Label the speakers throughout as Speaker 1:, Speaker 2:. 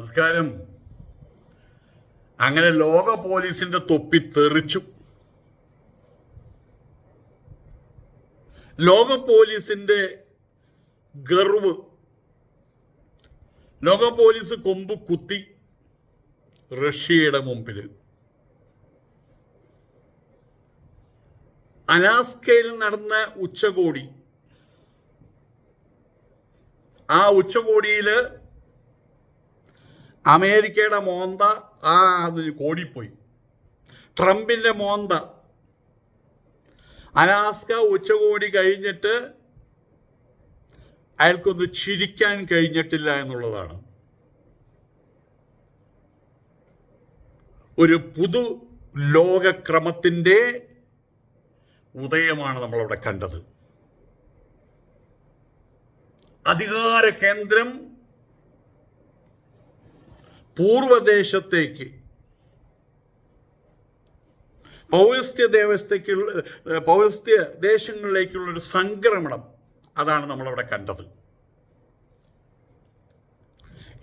Speaker 1: നമസ്കാരം. അങ്ങനെ ലോക പോലീസിന്റെ തൊപ്പി തെറിച്ചു. ലോക പോലീസിന്റെ ഗർവ്. ലോക പോലീസ് കൊമ്പ് കുത്തി റഷ്യയുടെ മുമ്പിൽ അലാസ്കയിൽ നടന്ന ഉച്ചകോടി. ആ ഉച്ചകോടിയിൽ അമേരിക്കയുടെ മോന്ത ആ അത് കോടിപ്പോയി. ട്രംപിന്റെ മോന്ത. അനാസ്ക ഉച്ചകോടി കഴിഞ്ഞിട്ട് അയാൾക്കൊന്ന് ചിരിക്കാൻ കഴിഞ്ഞിട്ടില്ല എന്നുള്ളതാണ്. ഒരു പുതു ലോകക്രമത്തിന്റെ ഉദയമാണ് നമ്മളവിടെ കണ്ടത്. അധികാര കേന്ദ്രം പൂർവദേശത്തേക്ക് പൗരസ്ത്യ ദേവസ്ഥയ്ക്കുള്ള പൗരസ്ത്യ ദേശങ്ങളിലേക്കുള്ള ഒരു സംക്രമണം അതാണ് നമ്മളവിടെ കണ്ടത്.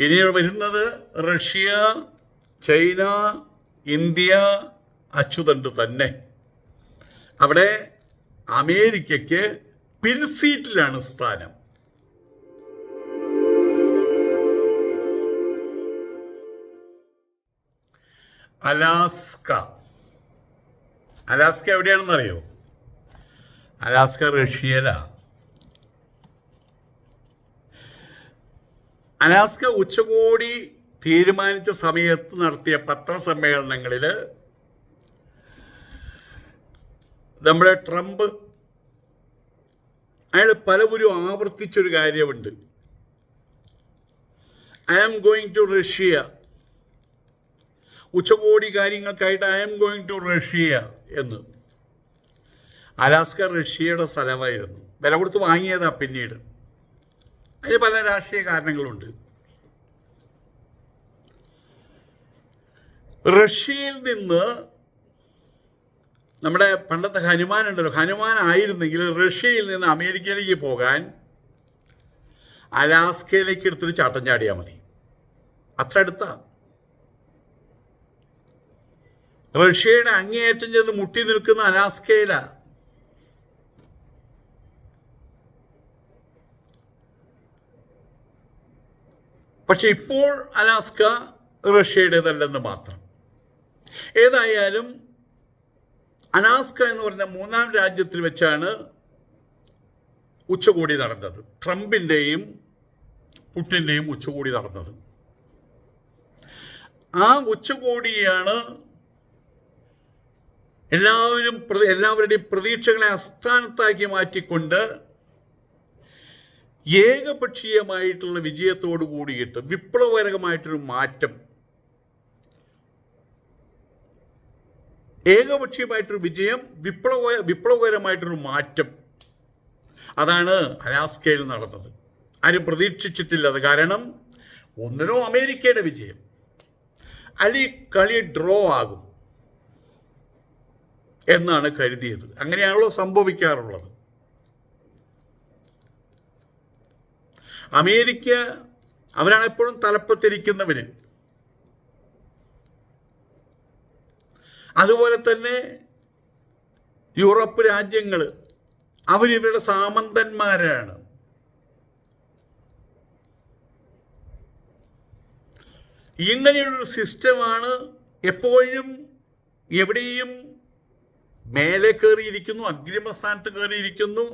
Speaker 1: ഇനി വരുന്നത് റഷ്യ ചൈന ഇന്ത്യ അച്യുതണ്ട് തന്നെ. അവിടെ അമേരിക്കയ്ക്ക് പിൻസീറ്റിലാണ് സ്ഥാനം. അലാസ്ക. അലാസ്ക എവിടെയാണെന്ന് അറിയോ അലാസ്ക റഷ്യയിലാ. അലാസ്ക ഉച്ചകോടി തീരുമാനിച്ച സമയത്ത് നടത്തിയ പത്രസമ്മേളനങ്ങളിൽ നമ്മുടെ ട്രംപ് അയാൾ പലവരും ആവർത്തിച്ചൊരു കാര്യമുണ്ട്. I am going to Russia ഉച്ചകോടി കാര്യങ്ങൾക്കായിട്ട് I'm going to Russia എന്ന്. അലാസ്ക റഷ്യയുടെ സ്ഥലമായിരുന്നു. വില കൊടുത്ത് വാങ്ങിയതാ പിന്നീട്. അതിന് പല രാഷ്ട്രീയ കാരണങ്ങളുണ്ട്. റഷ്യയിൽ നിന്ന് നമ്മുടെ പണ്ടത്തെ ഹനുമാൻ ഉണ്ടല്ലോ. ഹനുമാൻ ആയിരുന്നെങ്കിൽ റഷ്യയിൽ നിന്ന് അമേരിക്കയിലേക്ക് പോകാൻ അലാസ്കയിലേക്ക് എടുത്തൊരു ചാട്ടം ചാടിയാൽ മതി. അത്ര അടുത്താ. റഷ്യയുടെ അങ്ങേയറ്റം ചെന്ന് മുട്ടി നിൽക്കുന്ന അലാസ്കയിലാ. പക്ഷെ ഇപ്പോൾ അലാസ്ക റഷ്യയുടേതല്ലെന്ന് മാത്രം. ഏതായാലും അലാസ്ക എന്ന് പറഞ്ഞ മൂന്നാം രാജ്യത്തിൽ വെച്ചാണ് ഉച്ചകോടി നടന്നത്. ട്രംപിന്റെയും പുട്ടിന്റെയും ഉച്ചകോടി നടന്നത്. ആ ഉച്ചകോടിയാണ് എല്ലാവരും എല്ലാവരുടെയും പ്രതീക്ഷകളെ അസ്ഥാനത്താക്കി മാറ്റിക്കൊണ്ട് ഏകപക്ഷീയമായിട്ടുള്ള വിജയത്തോടു കൂടിയിട്ട് വിപ്ലവകരമായിട്ടൊരു മാറ്റം. ഏകപക്ഷീയമായിട്ടൊരു വിജയം വിപ്ലവ വിപ്ലവകരമായിട്ടൊരു മാറ്റം. അതാണ് അലാസ്കയിൽ നടന്നത്. ആരും പ്രതീക്ഷിച്ചിട്ടില്ല അത്. കാരണം ഒന്നിനോ അമേരിക്കയുടെ വിജയം അല്ലെങ്കിൽ കളി ഡ്രോ ആകും. എന്നാണ് കരുതിയത്. അങ്ങനെയാണല്ലോ സംഭവിക്കാറുള്ളത്. അമേരിക്ക അവരാണ് എപ്പോഴും തലപ്പത്തിരിക്കുന്നവര്. അതുപോലെ തന്നെ യൂറോപ്പ് രാജ്യങ്ങൾ അവരിവരുടെ സാമന്തന്മാരാണ്. ഇങ്ങനെയുള്ളൊരു സിസ്റ്റമാണ് എപ്പോഴും എവിടെയും മേലെ കയറിയിരിക്കുന്നു അഗ്രിമ സ്ഥാനത്ത് കയറിയിരിക്കുന്നു.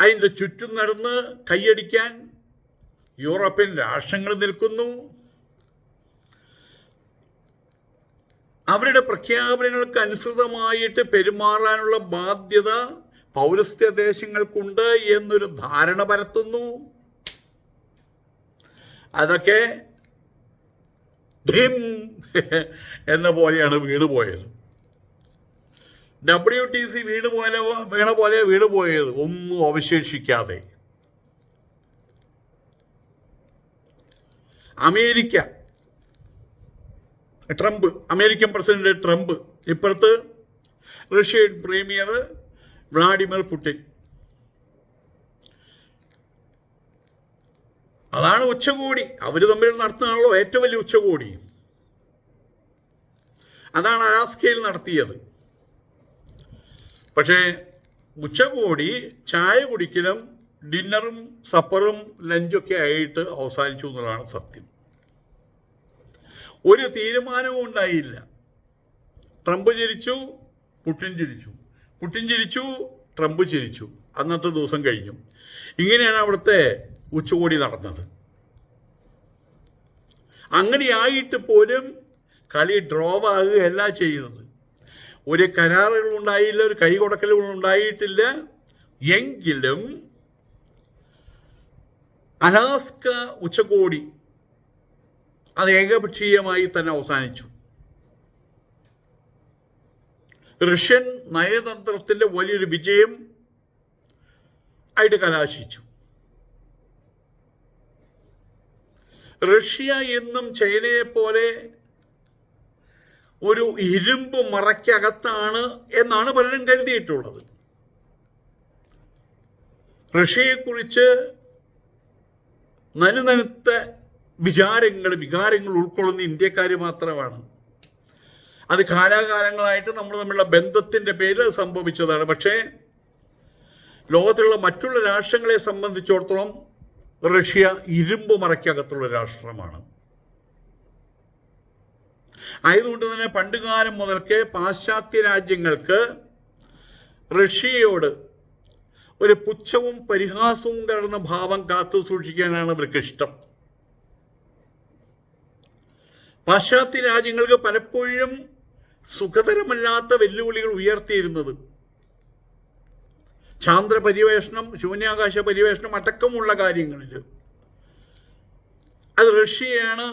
Speaker 1: അതിന്റെ ചുറ്റും നടന്ന് കൈയടിക്കാൻ യൂറോപ്യൻ രാഷ്ട്രങ്ങൾ നിൽക്കുന്നു. അവരുടെ പ്രഖ്യാപനങ്ങൾക്ക് അനുസൃതമായിട്ട് പെരുമാറാനുള്ള ബാധ്യത പൗരസ്ത്യ ദേശങ്ങൾക്കുണ്ട് എന്നൊരു ധാരണ പരത്തുന്നു. അതൊക്കെ എന്ന പോലെയാണ് വീട് പോയത് ഡബ്ല്യു ടി സി വീട് പോലെ വീണ പോലെ വീട് പോയത് ഒന്നും അവശേഷിക്കാതെ. America. Trump American president Trump. ഇപ്പുറത്ത് റഷ്യൻ പ്രീമിയർ വ്ളാഡിമിർ പുടിൻ. അതാണ് ഉച്ചകോടി. അവർ തമ്മിൽ നടത്തുന്നതാണല്ലോ ഏറ്റവും വലിയ ഉച്ചകോടി. അതാണ് അലാസ്കയിൽ നടത്തിയത്. പക്ഷേ ഉച്ചകോടി ചായ കുടിക്കലും ഡിന്നറും സപ്പറും ലഞ്ചൊക്കെ ആയിട്ട് അവസാനിച്ചു എന്നുള്ളതാണ് സത്യം. ഒരു തീരുമാനവും ഉണ്ടായില്ല. ട്രംപ് ചിരിച്ചു പുട്ടിൻ ചിരിച്ചു പുട്ടിൻ ചിരിച്ചു ട്രംപ് ചിരിച്ചു അന്നത്തെ ദിവസം കഴിഞ്ഞു. ഇങ്ങനെയാണ് അവിടുത്തെ ഉച്ചകോടി നടന്നത്. അങ്ങനെയായിട്ട് പോലും കളി ഡ്രോവ് ആകുകയല്ല ചെയ്യുന്നത്. ഒരു കരാറുകൾ ഉണ്ടായില്ല ഒരു കൈ ഉണ്ടായിട്ടില്ല. എങ്കിലും അലാസ്ക ഉച്ചകോടി അത് ഏകപക്ഷീയമായി തന്നെ അവസാനിച്ചു. റഷ്യൻ നയതന്ത്രത്തിന്റെ വലിയൊരു വിജയം ആയിട്ട് കലാശിച്ചു. റഷ്യ എന്നും ചൈനയെ പോലെ ഒരു ഇരുമ്പ് മറയ്ക്കകത്താണ് എന്നാണ് പലരും കരുതിയിട്ടുള്ളത്. റഷ്യയെക്കുറിച്ച് നനുനനുത്ത വിചാരങ്ങൾ വികാരങ്ങൾ ഉൾക്കൊള്ളുന്ന ഇന്ത്യക്കാർ മാത്രമാണ്. അത് കാലാകാലങ്ങളായിട്ട് നമ്മൾ തമ്മിലുള്ള ബന്ധത്തിന്റെ പേരിൽ സംഭവിച്ചതാണ്. പക്ഷേ ലോകത്തിലുള്ള മറ്റുള്ള രാഷ്ട്രങ്ങളെ സംബന്ധിച്ചിടത്തോളം റഷ്യ ഇരുമ്പ് മറയ്ക്കകത്തുള്ള രാഷ്ട്രമാണ്. ആയതുകൊണ്ട് തന്നെ പണ്ടുകാലം മുതൽക്കേ പാശ്ചാത്യ രാജ്യങ്ങൾക്ക് റഷ്യയോട് ഒരു പുച്ഛവും പരിഹാസവും കലർന്ന ഭാവം കാത്തു സൂക്ഷിക്കാനാണ് അവർക്ക് ഇഷ്ടം പാശ്ചാത്യ രാജ്യങ്ങൾക്ക് പലപ്പോഴും സുഖതരമല്ലാത്ത വെല്ലുവിളികൾ ഉയർത്തിയിരുന്നത്. ചാന്ദ്ര പര്യവേഷണം ശൂന്യാകാശ പര്യവേഷണം അടക്കമുള്ള കാര്യങ്ങളിൽ. അത് റഷ്യയാണ്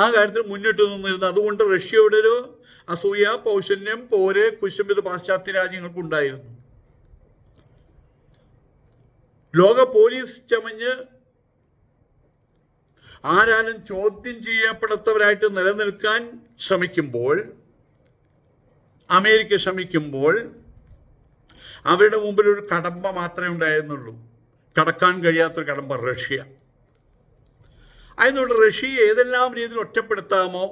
Speaker 1: ആ കാര്യത്തിൽ മുന്നിട്ട് നിന്നിരുന്നു അതുകൊണ്ട് റഷ്യയുടെ ഒരു അസൂയ പൗശന്യം പോര് കുശുമിത് പാശ്ചാത്യ രാജ്യങ്ങൾക്കുണ്ടായിരുന്നു. ലോക പോലീസ് ചമഞ്ഞ് ആരാലും ചോദ്യം ചെയ്യപ്പെടാത്തവരായിട്ട് നിലനിൽക്കാൻ ശ്രമിക്കുമ്പോൾ അമേരിക്ക ശ്രമിക്കുമ്പോൾ അവരുടെ മുമ്പിൽ ഒരു കടമ്പ മാത്രമേ ഉണ്ടായിരുന്നുള്ളൂ. കടക്കാൻ കഴിയാത്തൊരു കടമ്പ റഷ്യ. അതിനോട് റഷ്യയെ ഏതെല്ലാം രീതിയിൽ ഒറ്റപ്പെടുത്താമോ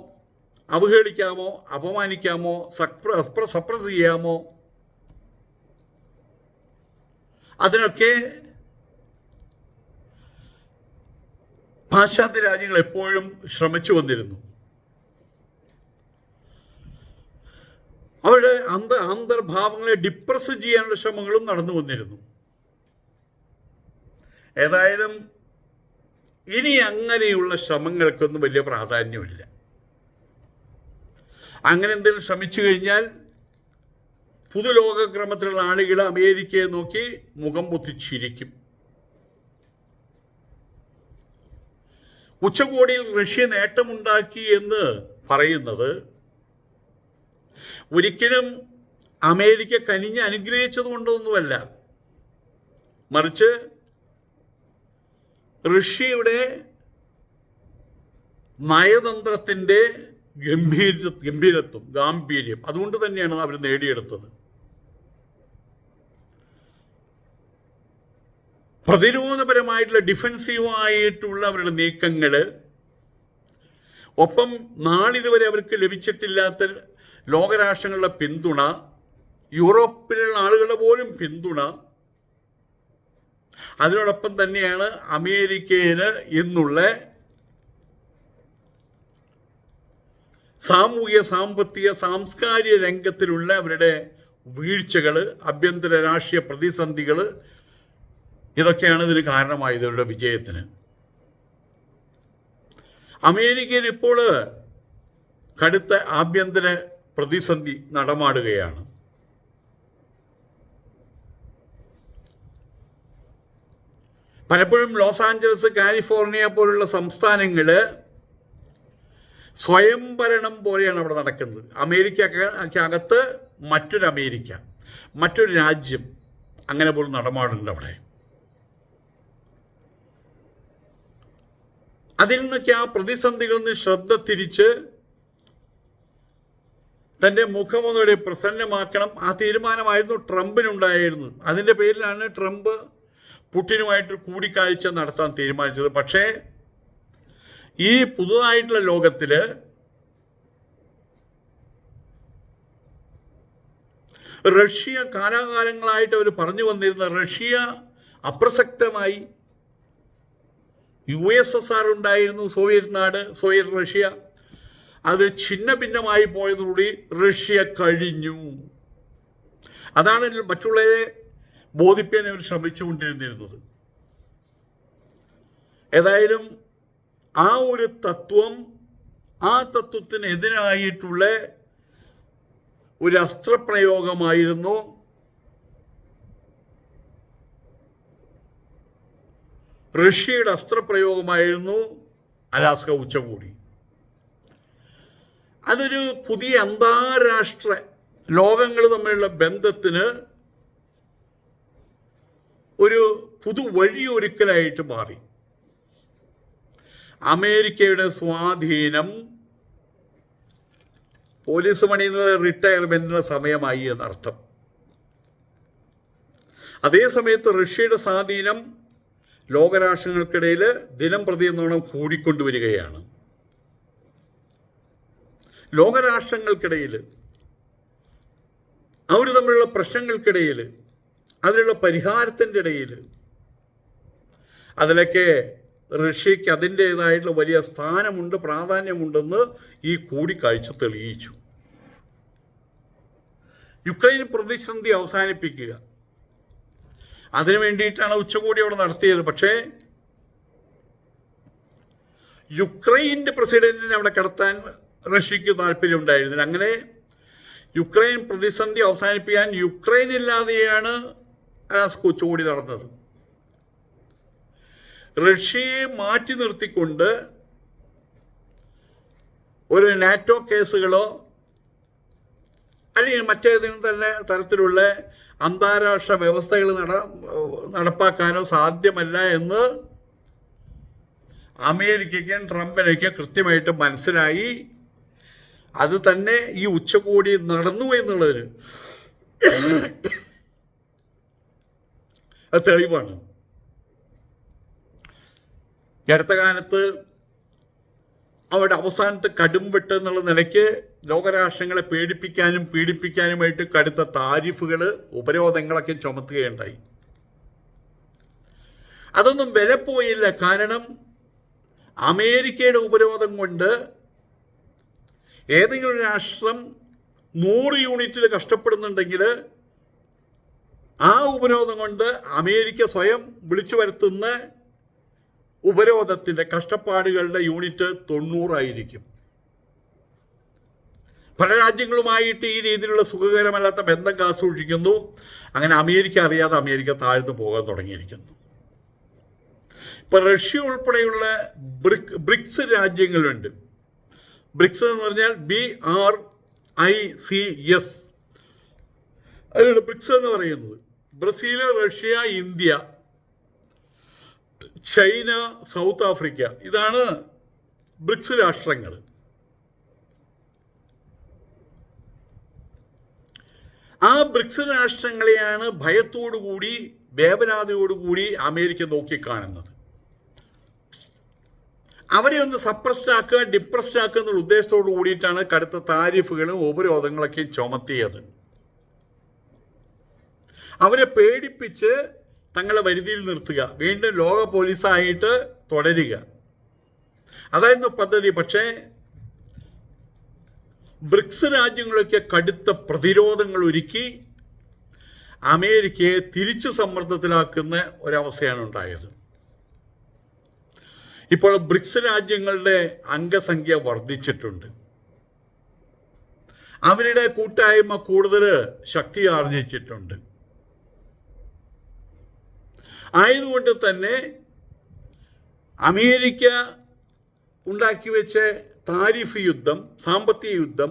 Speaker 1: അവഹേളിക്കാമോ അപമാനിക്കാമോ സപ്ര സപ്രസ് ചെയ്യാമോ? അതിനൊക്കെ പാശ്ചാത്യ രാജ്യങ്ങൾ എപ്പോഴും ശ്രമിച്ചു വന്നിരുന്നു. അവരുടെ അന്ത അന്തർഭാവങ്ങളെ ഡിപ്രസ് ചെയ്യാനുള്ള ശ്രമങ്ങളും നടന്നു വന്നിരുന്നു. ഏതായാലും ഇനി അങ്ങനെയുള്ള ശ്രമങ്ങൾക്കൊന്നും വലിയ പ്രാധാന്യമില്ല. അങ്ങനെ എന്തെങ്കിലും ശ്രമിച്ചു കഴിഞ്ഞാൽ പുതുലോകക്രമത്തിലുള്ള ആളുകൾ അമേരിക്കയെ നോക്കി മുഖം പൊത്തിച്ചിരിക്കും. ഉച്ചകോടിയിൽ റഷ്യ നേട്ടമുണ്ടാക്കി എന്ന് പറയുന്നത് ഒരിക്കലും അമേരിക്ക കനിഞ്ഞ് അനുഗ്രഹിച്ചത് കൊണ്ടൊന്നുമല്ല. മറിച്ച് റഷ്യയുടെ നയതന്ത്രത്തിന്റെ ഗംഭീര ഗംഭീരത്വം ഗാംഭീര്യം. അതുകൊണ്ട് തന്നെയാണ് അവർ നേടിയെടുത്തത്. പ്രതിരോധപരമായിട്ടുള്ള ഡിഫൻസീവായിട്ടുള്ള അവരുടെ നീക്കങ്ങൾ ഒപ്പം നാളിതുവരെ അവർക്ക് ലഭിച്ചിട്ടില്ലാത്ത ലോകരാഷ്ട്രങ്ങളുടെ പിന്തുണ യൂറോപ്പിലുള്ള ആളുകളുടെ പോലും പിന്തുണ അതിനോടൊപ്പം തന്നെയാണ് അമേരിക്കയിൽ ഇന്നുള്ള സാമൂഹ്യ സാമ്പത്തിക സാംസ്കാരിക രംഗത്തിലുള്ള അവരുടെ വീഴ്ചകൾ ആഭ്യന്തര രാഷ്ട്രീയ പ്രതിസന്ധികൾ ഇതൊക്കെയാണ് ഇതിന് കാരണമായത് ഇവരുടെ വിജയത്തിന്. അമേരിക്കയിൽ ഇപ്പോൾ കടുത്ത ആഭ്യന്തര പ്രതിസന്ധി നടമാടുകയാണ്. പലപ്പോഴും ലോസ് ആഞ്ചലസ് കാലിഫോർണിയ പോലുള്ള സംസ്ഥാനങ്ങൾ സ്വയംഭരണം പോലെയാണ് അവിടെ നടക്കുന്നത്. അമേരിക്കക്കകത്ത് മറ്റൊരു അമേരിക്ക മറ്റൊരു രാജ്യം അങ്ങനെ പോലും നടമാടുന്നുണ്ട് അവിടെ. അതിൽ നിന്നൊക്കെ ആ പ്രതിസന്ധികളിൽ നിന്ന് ശ്രദ്ധ തിരിച്ച് തന്റെ മുഖമൊന്നുകൂടെ പ്രസന്നമാക്കണം. ആ തീരുമാനമായിരുന്നു ട്രംപിനുണ്ടായിരുന്നത്. അതിന്റെ പേരിലാണ് ട്രംപ് പുടിനുമായിട്ട് കൂടിക്കാഴ്ച നടത്താൻ തീരുമാനിച്ചത്. പക്ഷേ ഈ പുതുതായിട്ടുള്ള ലോകത്തിൽ റഷ്യ കാലാകാലങ്ങളായിട്ട് അവർ പറഞ്ഞു വന്നിരുന്ന റഷ്യ അപ്രസക്തമായി യു എസ് എസ് ആർ ഉണ്ടായിരുന്നു സോവിയറ്റ് നാട് സോവിയറ്റ് റഷ്യ. അത് ഛിന്ന ഭിന്നമായി പോയതോടുകൂടി റഷ്യ കഴിഞ്ഞു. അതാണ് മറ്റുള്ളവരെ ബോധിപ്പിക്കാൻ അവർ ശ്രമിച്ചുകൊണ്ടിരുന്നിരുന്നത്. ഏതായാലും ആ ഒരു തത്വം ആ തത്വത്തിനെതിരായിട്ടുള്ള ഒരു അസ്ത്രപ്രയോഗമായിരുന്നു. റഷ്യയുടെ അസ്ത്രപ്രയോഗമായിരുന്നു അലാസ്ക ഉച്ചകോടി. അതൊരു പുതിയ അന്താരാഷ്ട്ര ലോകങ്ങൾ തമ്മിലുള്ള ബന്ധത്തിന് ഒരു പുതു വഴിയൊരുക്കലായിട്ട് മാറി. അമേരിക്കയുടെ സ്വാധീനം പോലീസ് പണിയിൽ നിന്ന് റിട്ടയർമെന്റിന് സമയമായി എന്നർത്ഥം. അതേ സമയത്ത് റഷ്യയുടെ സ്വാധീനം ലോകരാഷ്ട്രങ്ങൾക്കിടയിൽ ദിനം പ്രതി എന്നോണം കൂടിക്കൊണ്ടുവരികയാണ്. ലോകരാഷ്ട്രങ്ങൾക്കിടയിൽ അവർ തമ്മിലുള്ള പ്രശ്നങ്ങൾക്കിടയിൽ അതിനുള്ള പരിഹാരത്തിന്റെ ഇടയിൽ അതിലൊക്കെ റഷ്യക്ക് അതിന്റേതായിട്ടുള്ള വലിയ സ്ഥാനമുണ്ട് പ്രാധാന്യമുണ്ടെന്ന് ഈ കൂടിക്കാഴ്ച തെളിയിച്ചു. യുക്രൈൻ പ്രതിസന്ധി അവസാനിപ്പിക്കുക. അതിനു വേണ്ടിയിട്ടാണ് ഉച്ചകോടി അവിടെ നടത്തിയത്. പക്ഷേ യുക്രൈന്റെ പ്രസിഡന്റിനെ അവിടെ കടത്താൻ റഷ്യക്ക് താല്പര്യമുണ്ടായിരുന്നില്ല. അങ്ങനെ യുക്രൈൻ പ്രതിസന്ധി അവസാനിപ്പിക്കാൻ യുക്രൈൻ ഇല്ലാതെയാണ് അലാസ്ക ഉച്ചകോടി നടന്നത്. റഷ്യയെ മാറ്റി നിർത്തിക്കൊണ്ട് ഒരു നാറ്റോ കേസുകളോ അല്ലെങ്കിൽ മറ്റേതെങ്കിലും തന്നെ തരത്തിലുള്ള അന്താരാഷ്ട്ര വ്യവസ്ഥകൾ നട നടപ്പാക്കാനോ സാധ്യമല്ല എന്ന് അമേരിക്കയ്ക്കും ട്രംപിനൊക്കെ കൃത്യമായിട്ട് മനസ്സിലായി. അത് തന്നെ ഈ ഉച്ചകോടി നടന്നു എന്നുള്ളതിന്. തെളിവാണ് ഈ അടുത്ത കാലത്ത് അവരുടെ അവസാനത്തെ കടുംവെട്ട് എന്നുള്ള നിലയ്ക്ക് ലോകരാഷ്ട്രങ്ങളെ പേടിപ്പിക്കാനും പീഡിപ്പിക്കാനുമായിട്ട് കടുത്ത താരിഫുകൾ ഉപരോധങ്ങളൊക്കെ ചുമത്തുകയുണ്ടായി. അതൊന്നും വില പോയില്ല. കാരണം അമേരിക്കയുടെ ഉപരോധം കൊണ്ട് ഏതെങ്കിലും രാഷ്ട്രം നൂറ് യൂണിറ്റിൽ കഷ്ടപ്പെടുന്നുണ്ടെങ്കിൽ ആ ഉപരോധം കൊണ്ട് അമേരിക്ക സ്വയം വിളിച്ചു വരുത്തുന്ന ഉപരോധത്തിന്റെ കഷ്ടപ്പാടുകളുടെ യൂണിറ്റ് തൊണ്ണൂറായിരിക്കും. പല രാജ്യങ്ങളുമായിട്ട് ഈ രീതിയിലുള്ള സുഖകരമല്ലാത്ത ബന്ധം കാസൂക്ഷിക്കുന്നു അങ്ങനെ അമേരിക്ക അറിയാതെ അമേരിക്ക താഴ്ന്നു പോകാൻ തുടങ്ങിയിരിക്കുന്നു. ഇപ്പൊ റഷ്യ ഉൾപ്പെടെയുള്ള ബ്രിക് ബ്രിക്സ് രാജ്യങ്ങളുണ്ട്. ബ്രിക്സ് എന്ന് പറഞ്ഞാൽ B R I C S. അതിലുള്ള ബ്രിക്സ് എന്ന് പറയുന്നത്. Brazil Russia India China South Africa. ഇതാണ് ബ്രിക്സ് രാഷ്ട്രങ്ങൾ. ആ ബ്രിക്സ് രാഷ്ട്രങ്ങളെയാണ് ഭയത്തോടുകൂടി വേവലാതയോടുകൂടി അമേരിക്ക നോക്കിക്കാണുന്നത്. അവരെ ഒന്ന് സപ്രസ്ഡ് ആക്കുക ഡിപ്രസ്ഡ് ആക്കുക എന്നുള്ള ഉദ്ദേശത്തോട് കൂടിയിട്ടാണ് കടുത്ത താരിഫുകളും ഉപരോധങ്ങളൊക്കെ ചുമത്തിയത്. അവരെ പേടിപ്പിച്ച് തങ്ങളെ വരുതിയിൽ നിർത്തുക. വീണ്ടും ലോക പോലീസായിട്ട് തുടരുക. അതായിരുന്നു പദ്ധതി. പക്ഷേ ബ്രിക്സ് രാജ്യങ്ങളൊക്കെ കടുത്ത പ്രതിരോധങ്ങൾ ഒരുക്കി അമേരിക്കയെ തിരിച്ചു സമ്മർദ്ദത്തിലാക്കുന്ന ഒരവസ്ഥയാണ് ഉണ്ടായത്. ഇപ്പോൾ ബ്രിക്സ് രാജ്യങ്ങളുടെ അംഗസംഖ്യ വർദ്ധിച്ചിട്ടുണ്ട്. അവരുടെ കൂട്ടായ്മ കൂടുതൽ ശക്തി ആർജിച്ചിട്ടുണ്ട്. ആയതുകൊണ്ട് തന്നെ അമേരിക്ക ഉണ്ടാക്കി വെച്ച താരിഫ് യുദ്ധം സാമ്പത്തിക യുദ്ധം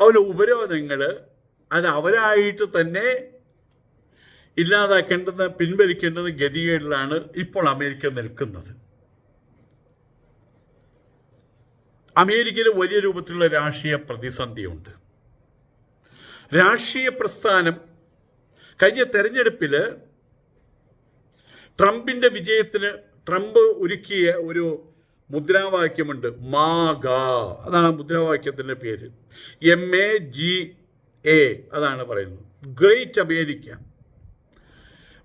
Speaker 1: അവരുടെ ഉപരോധങ്ങൾ അത് അവരായിട്ട് തന്നെ ഇല്ലാതാക്കേണ്ടത് പിൻവലിക്കേണ്ടത് ഗതികേടിലാണ് ഇപ്പോൾ അമേരിക്ക നിൽക്കുന്നത്. അമേരിക്കയിൽ വലിയ രൂപത്തിലുള്ള രാഷ്ട്രീയ പ്രതിസന്ധിയുണ്ട്. രാഷ്ട്രീയ പ്രസ്ഥാനം കഴിഞ്ഞ തെരഞ്ഞെടുപ്പിൽ ട്രംപിന്റെ വിജയത്തിന് ട്രംപ് ഒരുക്കിയ ഒരു മുദ്രാവാക്യമുണ്ട് മാഗ. അതാണ് മുദ്രാവാക്യത്തിന്റെ പേര്. എം എ ജി എ അതാണ് പറയുന്നത്. Great America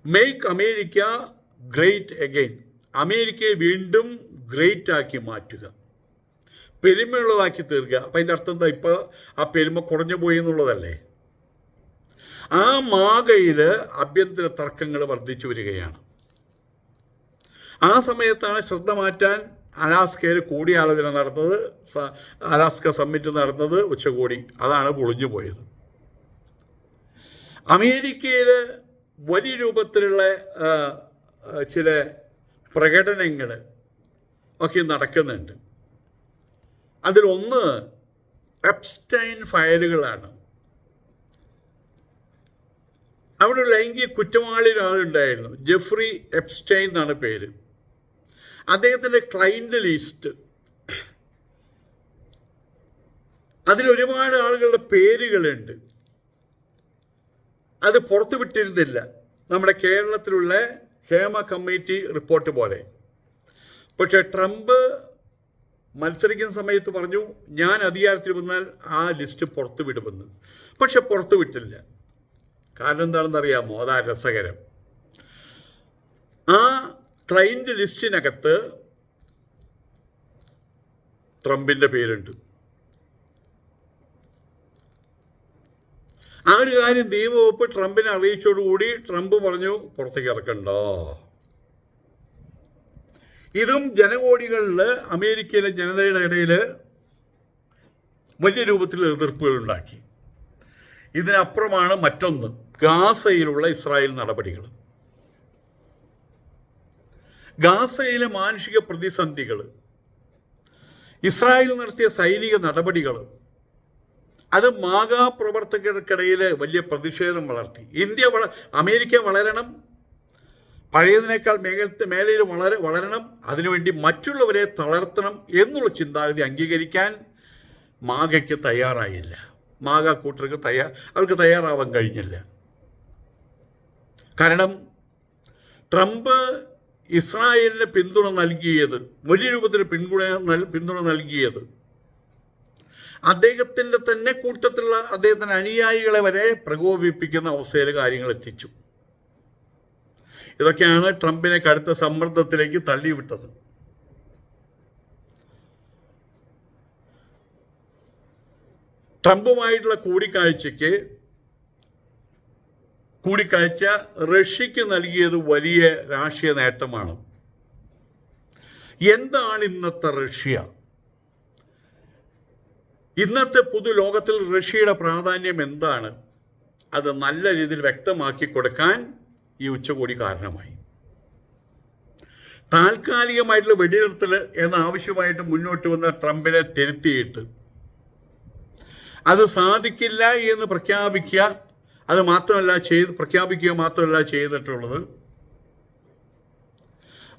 Speaker 1: make America great again അമേരിക്കയെ വീണ്ടും ഗ്രേറ്റ് ആക്കി മാറ്റുക. പെരുമയുള്ളതാക്കി തീർക്കുക. അപ്പം അതിന്റെ അർത്ഥം എന്താ? ഇപ്പോൾ ആ പെരുമ കുറഞ്ഞു പോയി എന്നുള്ളതല്ലേ? ആ മാഗയിൽ ആഭ്യന്തര തർക്കങ്ങൾ വർദ്ധിച്ചു വരികയാണ്. ആ സമയത്താണ് ശ്രദ്ധ മാറ്റാൻ അലാസ്കയിൽ കൂടിയാലോചന നടന്നത്. അലാസ്ക സമ്മിറ്റ് നടന്നത് ഉച്ചകോടി. അതാണ് പൊളിഞ്ഞു പോയത്. അമേരിക്കയിൽ വലിയ രൂപത്തിലുള്ള ചില പ്രകടനങ്ങൾ ഒക്കെ നടക്കുന്നുണ്ട്. അതിലൊന്ന് എപ്സ്റ്റൈൻ ഫയലുകളാണ്. അവിടെ ലൈംഗിക കുറ്റവാളി ഒരാളുണ്ടായിരുന്നു. ജെഫ്രി എപ്സ്റ്റൈൻ എന്നാണ് പേര്. അദ്ദേഹത്തിന്റെ ക്ലൈന്റ് ലിസ്റ്റ് അതിൽ ഒരുപാട് ആളുകളുടെ പേരുകളുണ്ട്. അത് പുറത്തു വിട്ടിരുന്നില്ല. നമ്മുടെ കേരളത്തിലുള്ള ഹേമ കമ്മിറ്റി റിപ്പോർട്ട് പോലെ. പക്ഷേ ട്രംപ് മത്സരിക്കുന്ന സമയത്ത് പറഞ്ഞു ഞാൻ അധികാരത്തിൽ വന്നാൽ ആ ലിസ്റ്റ് പുറത്തു വിടുമെന്ന്. പക്ഷെ പുറത്തു വിട്ടില്ല. കാരണം എന്താണെന്ന് അറിയാമോ അതാ രസകരം. ആ ക്ലൈന്റ് ലിസ്റ്റിനകത്ത് ട്രംപിന്റെ പേരുണ്ട്. ആ ഒരു കാര്യം നിയമവകുപ്പ് ട്രംപിനെ അറിയിച്ചോടുകൂടി ട്രംപ് പറഞ്ഞു പുറത്തേക്ക് ഇറക്കണ്ടോ. ഇതും ജനകോടികളിൽ അമേരിക്കയിലെ ജനതയുടെ ഇടയിൽ വലിയ രൂപത്തിൽ എതിർപ്പുകൾ ഉണ്ടാക്കി. ഇതിനപ്പുറമാണ് മറ്റൊന്ന് ഗാസയിലുള്ള ഇസ്രായേൽ നടപടികൾ. ഗാസയിലെ മാനുഷിക പ്രതിസന്ധികൾ ഇസ്രായേൽ നടത്തിയ സൈനിക നടപടികൾ അത് മാഗാ പ്രവർത്തകർക്കിടയിൽ വലിയ പ്രതിഷേധം വളർത്തി. ഇന്ത്യ വള അമേരിക്ക വളരണം പഴയതിനേക്കാൾ മേഖലത്തെ മേലയിൽ വളരെ വളരണം അതിനുവേണ്ടി മറ്റുള്ളവരെ തളർത്തണം എന്നുള്ള ചിന്താഗതി അംഗീകരിക്കാൻ മാഗയ്ക്ക് തയ്യാറായില്ല. മാഗ കൂട്ടർക്ക് തയ്യാ അവർക്ക് തയ്യാറാവാൻ കഴിഞ്ഞില്ല. കാരണം ട്രംപ് ഇസ്രായേലിന് പിന്തുണ നൽകിയത് വലിയ രൂപത്തിൽ പിന്തുണ പിന്തുണ നൽകിയത്. അദ്ദേഹത്തിന്റെ തന്നെ കൂട്ടത്തിലുള്ള അദ്ദേഹത്തിന്റെ അനുയായികളെ വരെ പ്രകോപിപ്പിക്കുന്ന അവസ്ഥയിൽ കാര്യങ്ങൾ എത്തിച്ചു. ഇതൊക്കെയാണ് ട്രംപിനെ കടുത്ത സമ്മർദ്ദത്തിലേക്ക് തള്ളിവിട്ടത്. ട്രംപുമായിട്ടുള്ള കൂടിക്കാഴ്ചയ്ക്ക് കൂടിക്കാഴ്ച റഷ്യക്ക് നൽകിയത് വലിയ രാഷ്ട്രീയ നേട്ടമാണ്. എന്താണ് ഇന്നത്തെ റഷ്യ? ഇന്നത്തെ പുതു ലോകത്തിൽ റഷ്യയുടെ പ്രാധാന്യം എന്താണ്? അത് നല്ല രീതിയിൽ വ്യക്തമാക്കി കൊടുക്കാൻ ഈ ഉച്ചകോടി കാരണമായി. താൽക്കാലികമായിട്ടുള്ള വെടിനിർത്തൽ എന്ന ആവശ്യമായിട്ട് മുന്നോട്ട് വന്ന ട്രംപിനെ തിരുത്തിയിട്ട് അത് സാധിക്കില്ല എന്ന് പ്രഖ്യാപിക്കുക അത് മാത്രമല്ല ചെയ്ത് പ്രഖ്യാപിക്കുക മാത്രമല്ല ചെയ്തിട്ടുള്ളത്.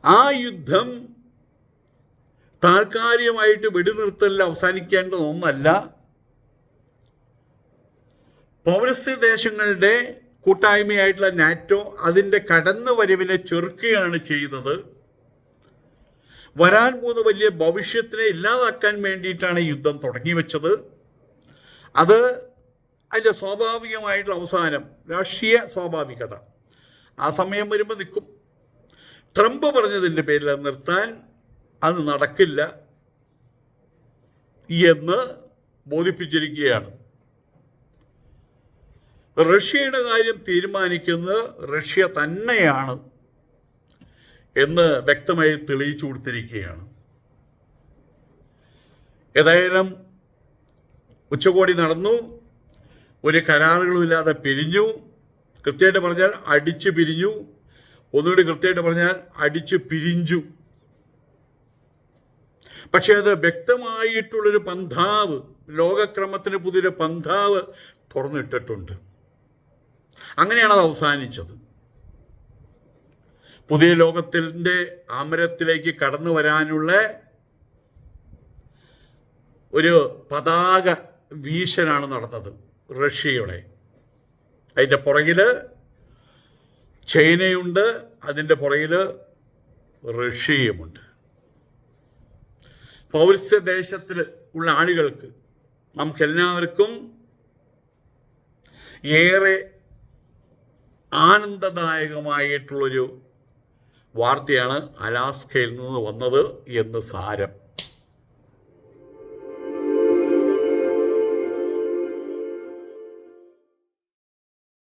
Speaker 1: ആ യുദ്ധം താൽക്കാലികമായിട്ട് വെടിനിർത്തലിൽ അവസാനിക്കേണ്ട ഒന്നല്ല. ദേശങ്ങളുടെ കൂട്ടായ്മയായിട്ടുള്ള നാറ്റോ അതിന്റെ കടന്നുവരവിനെ ചെറുക്കുകയാണ് ചെയ്തത്. വരാൻ പോകുന്ന വലിയ ഭവിഷ്യത്തിനെ ഇല്ലാതാക്കാൻ വേണ്ടിയിട്ടാണ് യുദ്ധം തുടങ്ങി വെച്ചത്. അത് അതിന്റെ സ്വാഭാവികമായിട്ടുള്ള അവസാനം രാഷ്ട്രീയ സ്വാഭാവികത. ആ സമയം വരുമ്പോൾ നിൽക്കും ട്രംപ് പറഞ്ഞതിന്റെ പേരിൽ നിർത്താൻ അത് നടക്കില്ല എന്ന് ബോധിപ്പിച്ചിരിക്കുകയാണ്. റഷ്യയുടെ കാര്യം തീരുമാനിക്കുന്നത് റഷ്യ തന്നെയാണ് എന്ന് വ്യക്തമായി തെളിയിച്ചു കൊടുത്തിരിക്കുകയാണ്. ഏതായാലും ഉച്ചകോടി നടന്നു. ഒരു കരാറുകളുമില്ലാതെ പിരിഞ്ഞു. കൃത്യമായിട്ട് പറഞ്ഞാൽ അടിച്ചു പിരിഞ്ഞു. ഒന്നുകൂടി കൃത്യമായിട്ട് പറഞ്ഞാൽ അടിച്ചു പിരിഞ്ചു. പക്ഷേ അത് വ്യക്തമായിട്ടുള്ളൊരു പന്ഥാവ് ലോകക്രമത്തിന് പുതിയൊരു പന്ഥാവ് തുറന്നിട്ടിട്ടുണ്ട്. അങ്ങനെയാണ് അത് അവസാനിച്ചത്. പുതിയ ലോകത്തിന്റെ അമരത്തിലേക്ക് കടന്നു വരാനുള്ള ഒരു പതാക വീശനാണ് നടന്നത്. റഷ്യയുടെ. അതിന്റെ പുറകിൽ ചൈനയുണ്ട് അതിന്റെ പുറകിൽ റഷ്യയുമുണ്ട്. പൗരസ്യ ദേശത്തിൽ ഉള്ള ആളുകൾക്ക് നമുക്കെല്ലാവർക്കും ഏറെ ആനന്ദദായകമായിട്ടുള്ളൊരു വാർത്തയാണ് അലാസ്കയിൽ നിന്ന് വന്നത് എന്ന് സാരം.